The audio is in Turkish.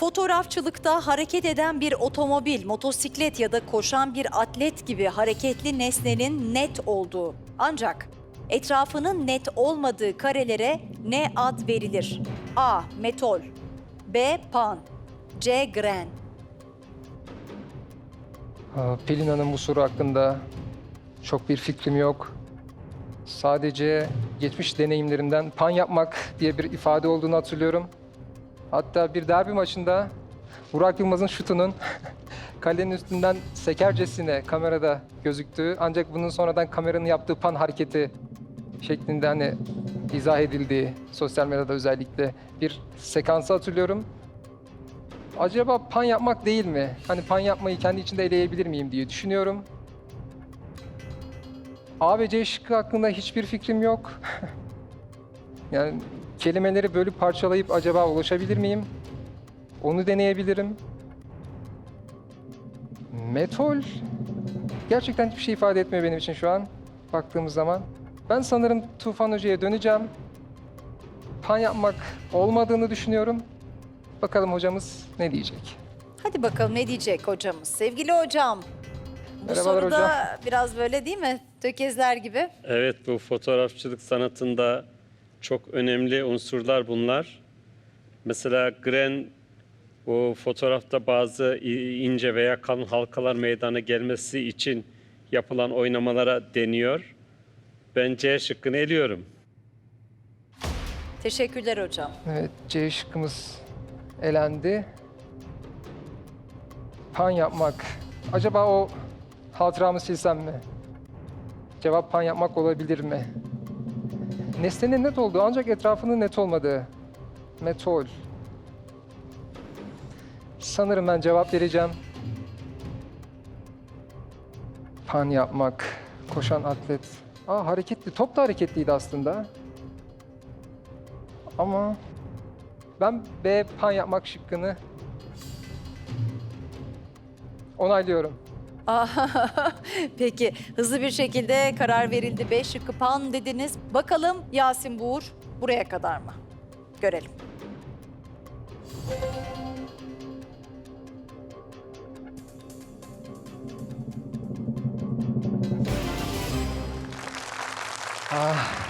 Fotoğrafçılıkta hareket eden bir otomobil, motosiklet ya da koşan bir atlet gibi hareketli nesnenin net olduğu. Ancak etrafının net olmadığı karelere ne ad verilir? A. Metol B. Pan C. Gren Pelin Hanım bu soru hakkında çok bir fikrim yok. Sadece geçmiş deneyimlerimden pan yapmak diye bir ifade olduğunu hatırlıyorum. Hatta bir derbi maçında Burak Yılmaz'ın şutunun kalenin üstünden sekercesine kamerada gözüktüğü ancak bunun sonradan kameranın yaptığı pan hareketi şeklinde hani izah edildiği sosyal medyada özellikle bir sekansı hatırlıyorum. Acaba pan yapmak değil mi? Hani pan yapmayı kendi içinde eleyebilir miyim diye düşünüyorum. A ve C şıkkı hakkında hiçbir fikrim yok. yani kelimeleri bölüp parçalayıp acaba ulaşabilir miyim? Onu deneyebilirim. Metol gerçekten hiçbir şey ifade etmiyor benim için şu an baktığımız zaman. Ben sanırım Tufan Hoca'ya döneceğim. Pan yapmak olmadığını düşünüyorum. Bakalım hocamız ne diyecek? Hadi bakalım ne diyecek hocamız? Sevgili hocam. Bu Merhabalar soruda hocam. biraz böyle değil mi? Tökezler gibi. Evet bu fotoğrafçılık sanatında çok önemli unsurlar bunlar. Mesela Gren bu fotoğrafta bazı ince veya kalın halkalar meydana gelmesi için yapılan oynamalara deniyor. Ben C şıkkını eliyorum. Teşekkürler hocam. Evet, C şıkkımız elendi. Pan yapmak. Acaba o hatıramı silsem mi? Cevap pan yapmak olabilir mi? Nesnenin net olduğu ancak etrafının net olmadığı. Metol. Sanırım ben cevap vereceğim. Pan yapmak. Koşan atlet. Aa hareketli. Top da hareketliydi aslında. Ama ben B pan yapmak şıkkını onaylıyorum. Peki hızlı bir şekilde karar verildi. Beş şıkkı pan dediniz. Bakalım Yasin Buğur buraya kadar mı? Görelim. Ah.